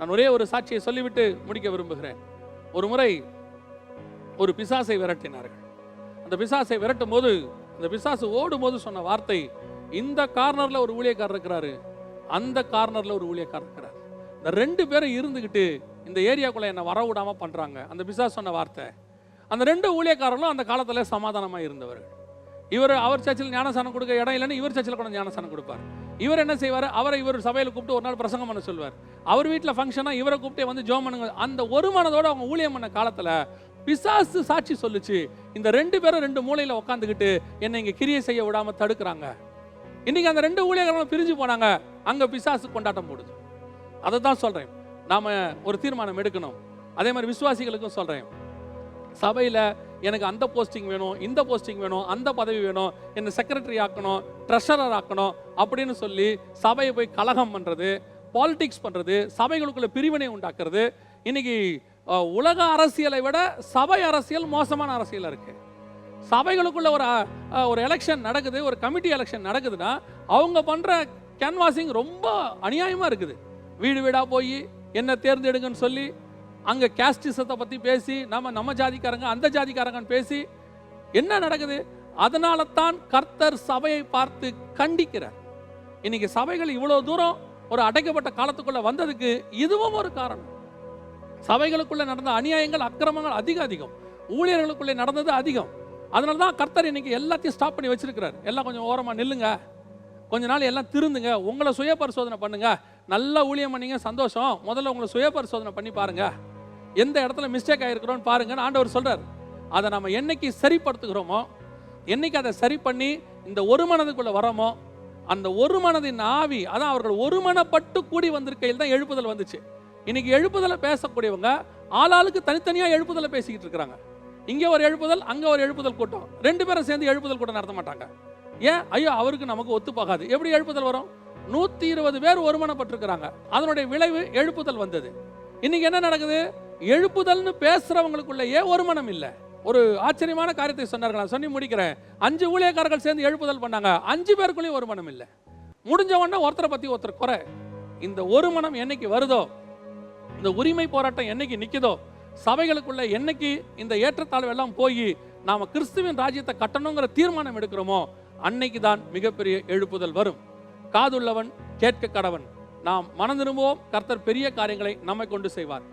நான் ஒரே ஒரு சாட்சியை சொல்லிவிட்டு முடிக்க விரும்புகிறேன். ஒரு முறை ஒரு பிசாசை விரட்டினார்கள். அந்த பிசாசை விரட்டும் போது அந்த பிசாசு ஓடும்போது சொன்ன வார்த்தை இந்த கார்னரில் ஒரு ஊழியக்காரர் இருக்கிறாரு அந்த கார்னரில் ஒரு ஊழியக்காரர் இருக்கிறார். இந்த ரெண்டு பேரும் இருந்துக்கிட்டு இந்த ஏரியாக்குள்ளே என்னை வர பண்ணுறாங்க அந்த பிசாஸ் சொன்ன வார்த்தை. அந்த ரெண்டு ஊழியக்காரர்களும் அந்த காலத்தில் சமாதானமாக இருந்தவர்கள். இவர் அவர் சர்ச்சில் ஞானசானம் கொடுக்க இடம் இல்லைன்னு இவர் சர்ச்சில் கூட ஞானசானம் கொடுப்பார். இவர் என்ன செய்வார்? அவரை இவர் சபையில் கூப்பிட்டு ஒரு நாள் பிரசங்கம் பண்ண சொல்வார் அவர் வீட்டில் ஃபங்க்ஷனாக இவரை கூப்பிட்டே வந்து ஜோம் பண்ணுங்க. அந்த ஒரு மனதோட அவங்க ஊழியம் பண்ண காலத்தில் பிசாசு சாட்சி சொல்லுச்சு. இந்த ரெண்டு பேரும் ரெண்டு மூலையில் உட்காந்துக்கிட்டு என்னை இங்கே கிரியை செய்ய விடாம தடுக்கிறாங்க. இன்னைக்கு அந்த ரெண்டு ஊழியர்களும் பிரிஞ்சு போனாங்க. அங்கே பிசாசு கொண்டாட்டம் போடுது. அதை தான் சொல்கிறேன் நாம ஒரு தீர்மானம் எடுக்கணும். அதே மாதிரி விசுவாசிகளுக்கும் சொல்கிறேன் சபையில் எனக்கு அந்த போஸ்டிங் வேணும் இந்த போஸ்டிங் வேணும் அந்த பதவி வேணும் என்னை செக்ரட்டரி ஆக்கணும் ட்ரெஷரர் ஆக்கணும் அப்படின்னு சொல்லி சபையை போய் கலகம் பண்ணுறது பாலிடிக்ஸ் பண்ணுறது சபைகளுக்குள்ள பிரிவினை உண்டாக்குறது இன்னைக்கு உலக அரசியலை விட சபை அரசியல் மோசமான அரசியலாக இருக்கு. சபைகளுக்குள்ள ஒரு ஒரு எலெக்ஷன் நடக்குது ஒரு கமிட்டி எலெக்ஷன் நடக்குதுன்னா அவங்க பண்ற கேன்வாசிங் ரொம்ப அநியாயமா இருக்குது. வீடு வீடா போய் என்ன தேர்ந்தெடுங்கன்னு சொல்லி அங்கே கேஸ்டிசத்தை பற்றி பேசி நம்ம நம்ம ஜாதிக்காரங்க அந்த ஜாதிக்காரங்கன்னு பேசி என்ன நடக்குது? அதனால தான் கர்த்தர் சபையை பார்த்து கண்டிக்கிறார். இன்னைக்கு சபைகள் இவ்வளோ தூரம் ஒரு அடைக்கப்பட்ட காலத்துக்குள்ளே வந்ததுக்கு இதுவும் ஒரு காரணம். சபைகளுக்குள்ளே நடந்த அநியாயங்கள் அக்கிரமங்கள் அதிக அதிகம். ஊழியர்களுக்குள்ளே நடந்தது அதிகம். அதனால தான் கர்த்தர் இன்னைக்கு எல்லாத்தையும் ஸ்டாப் பண்ணி வச்சிருக்கிறார். எல்லாம் கொஞ்சம் ஓரமாக நில்லுங்க. கொஞ்ச நாள் எல்லாம் திருந்துங்க. உங்களை சுய பரிசோதனை பண்ணுங்க. நல்லா ஊழியம் பண்ணீங்க சந்தோஷம். முதல்ல உங்களை சுய பரிசோதனை பண்ணி பாருங்கள் எந்த இடத்துல மிஸ்டேக் ஆயிருக்கிறோம்னு பாருங்கன்னு ஆண்டவர் சொல்றார். அதை நம்ம என்னைக்கு சரிப்படுத்துகிறோமோ என்னைக்கு அதை சரி பண்ணி இந்த ஒரு மனதுக்குள்ள வரோமோ அந்த ஒரு மனதின் ஆவி அதான் அவர்கள் ஒரு மனப்பட்டு கூடி வந்திருக்கையில் தான் எழுப்புதல் வந்துச்சு. இன்னைக்கு எழுப்புதலை பேசக்கூடியவங்க ஆளாளுக்கு தனித்தனியா எழுப்புதலை பேசிக்கிட்டு இருக்கிறாங்க. இங்க ஒரு எழுப்புதல் அங்க ஒரு எழுப்புதல் கூட்டம். ரெண்டு பேரும் சேர்ந்து எழுப்புதல் கூட்டம் நடத்த மாட்டாங்க. ஏன்? ஐயோ அவருக்கு நமக்கு ஒத்துப்போகாது எப்படி எழுப்புதல் வரும்? நூத்தி இருபது பேர் ஒருமனப்பட்டிருக்கிறாங்க. அதனுடைய விளைவு எழுப்புதல் வந்தது. இன்னைக்கு என்ன நடக்குது? எழுப்புதல்னு பேசுறவங்களுக்குள்ளேயே ஒருமனம் இல்லை. ஒரு ஆச்சரியமான காரியத்தை சொன்னார்கள்? நான் சொல்லி முடிக்கிறேன். அஞ்சு ஊழியக்காரர்கள் சேர்ந்து எழுப்புதல் பண்ணாங்க. அஞ்சு பேருக்குள்ளேயும் ஒரு மனம் இல்லை. முடிஞ்ச உடனே ஒருத்தரை பத்தி ஒருத்தர் குறை. இந்த ஒரு மனம் என்னைக்கு வருதோ இந்த உரிமை போராட்டம் என்னைக்கு நிக்குதோ சபைகளுக்குள்ள என்னைக்கு இந்த ஏற்றத்தாழ்வு எல்லாம் போய் நாம கிறிஸ்துவின் ராஜ்யத்தை கட்டணுங்கிற தீர்மானம் எடுக்கிறோமோ அன்னைக்கு தான் மிகப்பெரிய எழுப்புதல் வரும். காதுள்ளவன் கேட்க கடவன் நாம் மனம் கர்த்தர் பெரிய காரியங்களை நம்மை கொண்டு செய்வார்.